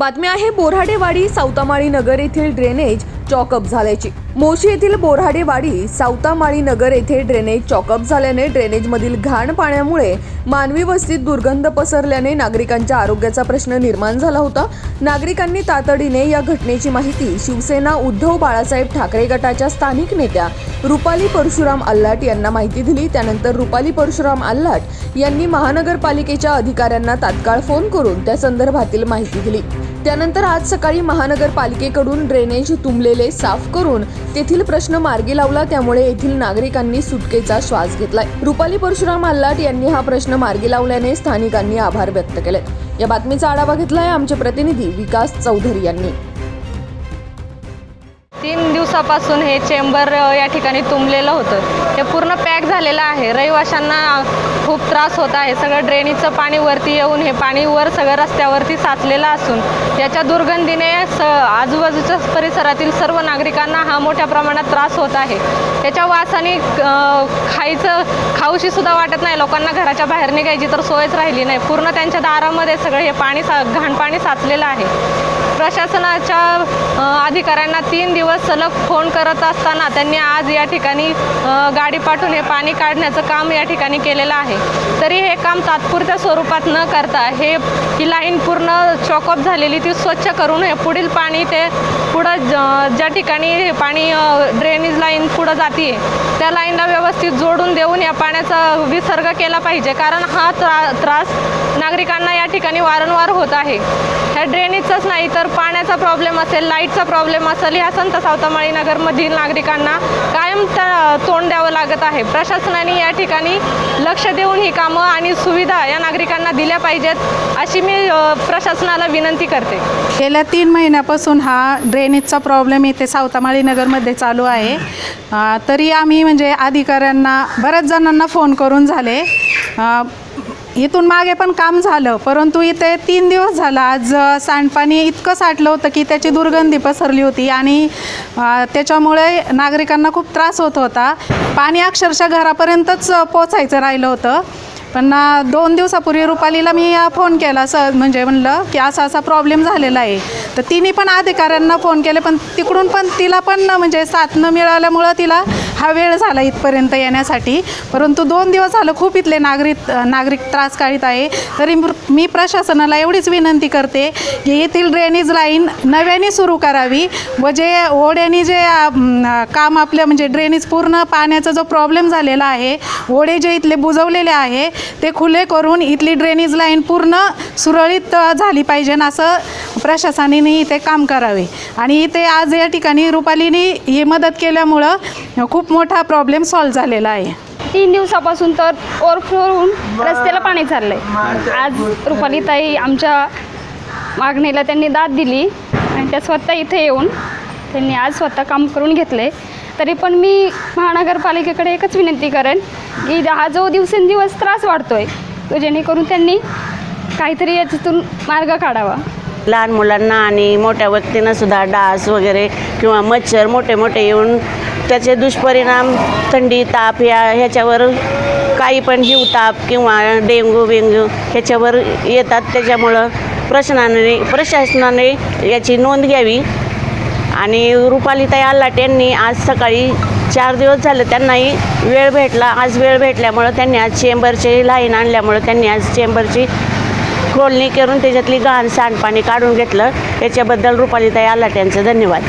बातमी आहे बोराडेवाडी सावतामाळी नगर येथील ड्रेनेज चॉकअप झाल्याची. मोशी येथील बोराडेवाडी सावतामाळी नगर येथे ड्रेनेज चॉकअप झाल्याने ड्रेनेजमधील घाण पाण्यामुळे मानवी वस्तीत दुर्गंध पसरल्याने नागरिकांच्या आरोग्याचा प्रश्न निर्माण झाला होता. नागरिकांनी तातडीने या घटनेची माहिती शिवसेना उद्धव बाळासाहेब ठाकरे गटाच्या स्थानिक नेत्या रुपाली परशुराम आल्लाट यांना माहिती दिली. त्यानंतर रुपाली परशुराम आल्लाट यांनी महानगरपालिकेच्या अधिकाऱ्यांना तात्काळ फोन करून त्या संदर्भातील माहिती दिली. त्यानंतर आज सकाळी महानगरपालिकेकडून ड्रेनेज तुंबलेले साफ करून तेथील प्रश्न मार्गी लावला. त्यामुळे येथील नागरिकांनी सुटकेचा श्वास घेतलाय. रुपाली परशुराम आल्लाट यांनी हा प्रश्न मार्गी लावल्याने स्थानिकांनी आभार व्यक्त केले या बातमीचा आढावा घेतलाय आमचे प्रतिनिधी विकास चौधरी यांनी. तीन दिवसापासून हे चेंबर या ठिकाणी तुंबलेलं होतं. हे पूर्ण पॅक झालेलं आहे. रहिवाशांना खूप त्रास होत आहे. सगळं ड्रेनेजचं पाणी वरती येऊन हे पाणी वर सगळं रस्त्यावरती साचलेलं असून याच्या दुर्गंधीने स आजूबाजूच्या परिसरातील सर्व नागरिकांना हा मोठ्या प्रमाणात त्रास होत आहे. त्याच्या वासाने खायचं खाऊशी सुद्धा वाटत नाही. लोकांना घराच्या बाहेर निघायची तर सोयच राहिली नाही. पूर्ण त्यांच्या दारामध्ये सगळं हे पाणी सा घाण पाणी साचलेलं आहे. प्रशासनाच्या अधिकाऱ्यांना तीन दिवस सलग फोन करत असताना त्यांनी आज या ठिकाणी गाडी पाठवून हे पाणी काढण्याचं काम या ठिकाणी केलेलं आहे. तरी हे काम तात्पुरत्या स्वरूपात न करता हे ही लाईन पूर्ण चॉकअप झालेली ती स्वच्छ करून हे पुढील पाणी ते पुढं ज- ज्या ठिकाणी हे पाणी ड्रेनेज लाईन पुढं जाते त्या लाईनला व्यवस्थित जोडून देऊन या पाण्याचा विसर्ग केला पाहिजे. कारण हा त्रा त्रास नागरिकांना या ठिकाणी वारंवार होत आहे. ह्या ड्रेनेजचाच नाही तर पाण्याचा प्रॉब्लेम असेल लाईटचा प्रॉब्लेम असेल ह्या संत सावतामाळी नगरमधील नागरिकांना कायम त तोंड द्यावं लागत आहे. प्रशासनाने या ठिकाणी लक्ष देऊन ही कामं आणि सुविधा या नागरिकांना दिल्या पाहिजेत अशी मी प्रशासनाला विनंती करते. गेल्या तीन महिन्यापासून हा ड्रेनेजचा प्रॉब्लेम इथे सावतामाळी नगरमध्ये चालू आहे. तरी आम्ही म्हणजे अधिकाऱ्यांना बऱ्याच जणांना फोन करून झाले. इथून मागे पण काम झालं परंतु इथे तीन दिवस झाला. आज सांडपाणी इतकं साठलं होतं की त्याची दुर्गंधी पसरली होती आणि त्याच्यामुळे नागरिकांना खूप त्रास होत होता. पाणी अक्षरशः घरापर्यंतच पोचायचं राहिलं होतं. पण दोन दिवसापूर्वी रुपालीला मी फोन केला. स म्हणजे म्हणलं की असा असा प्रॉब्लेम झालेला आहे. तर तिने पण अधिकाऱ्यांना फोन केले पण तिकडून पण तिला पण म्हणजे साथ न मिळाल्यामुळं तिला हा वेळ झाला इथपर्यंत येण्यासाठी. परंतु दोन दिवस झालं खूप इथले नागरिक नागरिक त्रास काढीत आहे. तरी मृ- मी प्रशासनाला एवढीच विनंती करते की येथील ड्रेनेज लाईन नव्याने सुरू करावी व जे ओढ्याने जे काम आपलं म्हणजे ड्रेनेज पूर्ण पाण्याचा जो प्रॉब्लेम झालेला आहे ओढे जे इथले बुजवलेले आहे ते खुले करून इथली ड्रेनेज लाईन पूर्ण सुरळीत झाली पाहिजे. असं प्रशासनाने इथे काम करावे. आणि इथे आज या ठिकाणी रुपालीने ही मदत केल्यामुळं खूप मोठा प्रॉब्लेम सॉल्व्ह झालेला आहे. तीन दिवसापासून तर ओव्हरफ्लो होऊन रस्त्याला पाणी चाललंय. आज रुपाली ताई आमच्या मागणीला त्यांनी दाद दिली आणि त्या स्वतः इथे येऊन त्यांनी आज स्वतः काम करून घेतले तरी पण मी महानगरपालिकेकडे एकच विनंती करेन की हा जो दिवसेंदिवस त्रास वाढतोय तो जेणेकरून त्यांनी काहीतरी याच्यातून मार्ग काढावा. लहान मुलांना आणि मोठ्या व्यक्तींना सुद्धा डास वगैरे किंवा मच्छर मोठे मोठे येऊन त्याचे दुष्परिणाम थंडी ताप या ह्याच्यावर काही पण हिवताप किंवा डेंगू बेंगू ह्याच्यावर येतात. त्याच्यामुळं प्रशासनाने प्रशासनाने याची नोंद घ्यावी. आणि रुपालीताई आल्लाट यांनी आज सकाळी चार दिवस झाले त्यांनाही वेळ भेटला. आज वेळ भेटल्यामुळं त्यांनी आज चेंबरची लाईन आणल्यामुळं त्यांनी आज चेंबरची खोलणी करून त्याच्यातली घाण सांडपाणी काढून घेतलं. याच्याबद्दल रुपालीताई आलाट यांचं धन्यवाद.